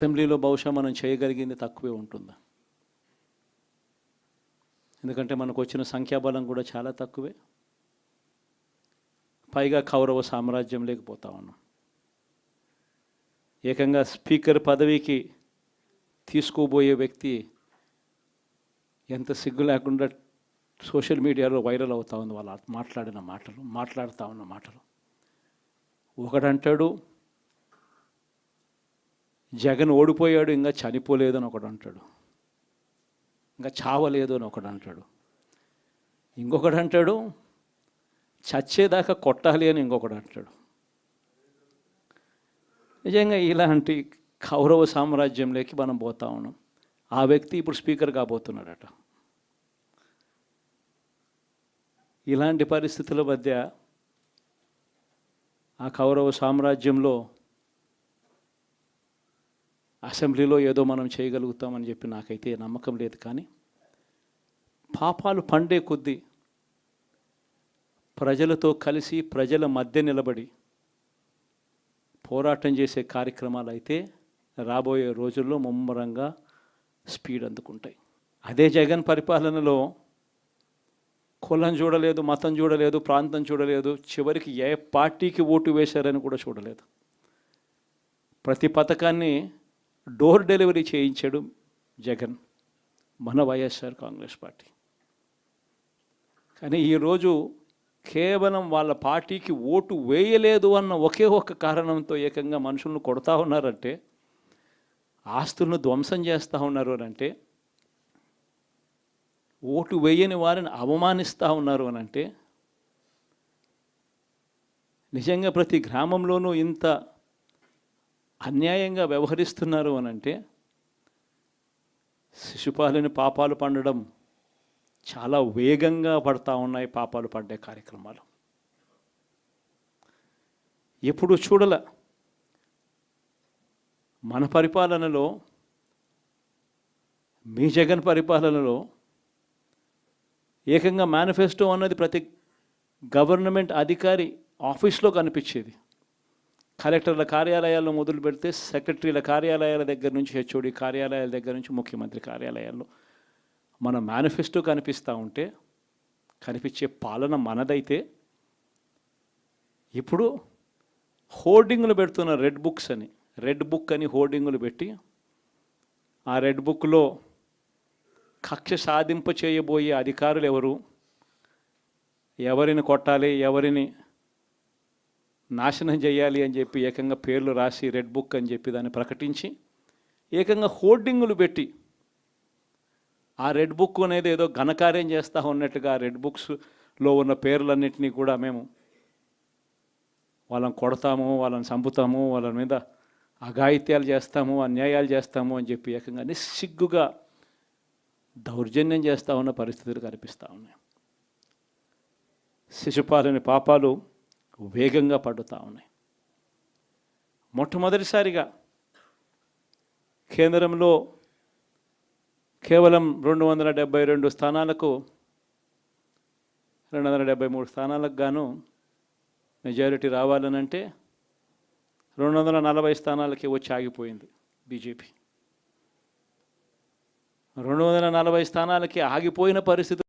అసెంబ్లీలో బహుశా మనం చేయగలిగింది తక్కువే ఉంటుంది? ఎందుకంటే మనకు వచ్చిన సంఖ్యాబలం కూడా చాలా తక్కువే. పైగా కౌరవ సామ్రాజ్యం లేకపోతా ఉన్నాం. ఏకంగా స్పీకర్ పదవికి తీసుకోబోయే వ్యక్తి ఎంత సిగ్గు లేకుండా సోషల్ మీడియాలో వైరల్ అవుతా ఉంది వాళ్ళ మాట్లాడిన మాటలు మాట్లాడుతూ ఉన్న మాటలు. ఒకడంటాడు జగన్ ఓడిపోయాడు ఇంకా చనిపోలేదు అని ఒకడు అంటాడు. ఇంకా చావలేదు అని ఒకడు అంటాడు. ఇంకొకడు అంటాడు చచ్చేదాకా కొట్టాలి అని ఇంకొకడు అంటాడు. నిజంగా ఇలాంటి కౌరవ సామ్రాజ్యంలోకి మనం పోతా ఉన్నాం. ఆ వ్యక్తి ఇప్పుడు స్పీకర్ కాబోతున్నాడట. ఇలాంటి పరిస్థితుల మధ్య ఆ కౌరవ సామ్రాజ్యంలో అసెంబ్లీలో ఏదో మనం చేయగలుగుతామని చెప్పి నాకైతే నమ్మకం లేదు కానీ పాపాలు పండే కొద్దీ ప్రజలతో కలిసి ప్రజల మధ్య నిలబడి పోరాటం చేసే కార్యక్రమాలు అయితే రాబోయే రోజుల్లో ముమ్మరంగా స్పీడ్ అందుకుంటాయి. అదే జగన్ పరిపాలనలో కులం చూడలేదు మతం చూడలేదు ప్రాంతం చూడలేదు చివరికి ఏ పార్టీకి ఓటు వేశారని కూడా చూడలేదు. ప్రతి పథకాన్ని డోర్ డెలివరీ చేయించాడు జగన్ మన వైఎస్ఆర్ కాంగ్రెస్ పార్టీ. కానీ ఈరోజు కేవలం వాళ్ళ పార్టీకి ఓటు వేయలేదు అన్న ఒకే ఒక్క కారణంతో ఏకంగా మనుషులను కొడతా ఉన్నారంటే ఆస్తులను ధ్వంసం చేస్తూ ఉన్నారు అని అంటే ఓటు వేయని వారిని అవమానిస్తూ ఉన్నారు అని అంటే నిజంగా ప్రతి గ్రామంలోనూ ఇంత అన్యాయంగా వ్యవహరిస్తున్నారు అని అంటే శిశుపాలని పాపాలు పండడం చాలా వేగంగా పడతా ఉన్నాయి పాపాలు పడ్డే కార్యక్రమాలు. ఎప్పుడు చూడల మన పరిపాలనలో మీ జగన్ పరిపాలనలో ఏకంగా మేనిఫెస్టో అన్నది ప్రతి గవర్నమెంట్ అధికారి ఆఫీస్లో కనిపించేది. కలెక్టర్ల కార్యాలయాల్లో మొదలు పెడితే సెక్రటరీల కార్యాలయాల దగ్గర నుంచి హెచ్ఓడి కార్యాలయాల దగ్గర నుంచి ముఖ్యమంత్రి కార్యాలయాల్లో మన మేనిఫెస్టో కనిపిస్తూ ఉంటే కనిపించే పాలన మనదైతే ఇప్పుడు హోర్డింగ్లు పెడుతున్న రెడ్ బుక్స్ అని రెడ్ బుక్ అని హోర్డింగులు పెట్టి ఆ రెడ్ బుక్లో కక్ష సాధింప చేయబోయే అధికారులు ఎవరు? ఎవరిని కొట్టాలి? ఎవరిని నాశనం చేయాలి అని చెప్పి ఏకంగా పేర్లు రాసి రెడ్ బుక్ అని చెప్పి దాన్ని ప్రకటించి ఏకంగా హోర్డింగులు పెట్టి ఆ రెడ్ బుక్ అనేది ఏదో ఘనకార్యం చేస్తూ ఉన్నట్టుగా ఆ రెడ్ బుక్స్లో ఉన్న పేర్లన్నింటినీ కూడా మేము వాళ్ళని కొడతాము వాళ్ళని చంపుతాము వాళ్ళ మీద అఘాయిత్యాలు చేస్తాము అన్యాయాలు చేస్తాము అని చెప్పి ఏకంగా నిస్సిగ్గుగా దౌర్జన్యం చేస్తూ ఉన్న పరిస్థితులు కనిపిస్తూ ఉన్నాయి. శిశుపాలని పాపాలు వేగంగా పడుతూ ఉన్నాయి. మొట్టమొదటిసారిగా కేంద్రంలో కేవలం రెండు వందల డెబ్బై రెండు స్థానాలకు రెండు వందల డెబ్బై మూడు స్థానాలకు గాను మెజారిటీ రావాలనంటే రెండు వందల నలభై స్థానాలకి వచ్చి ఆగిపోయింది బీజేపీ. రెండు వందల నలభై స్థానాలకి ఆగిపోయిన పరిస్థితి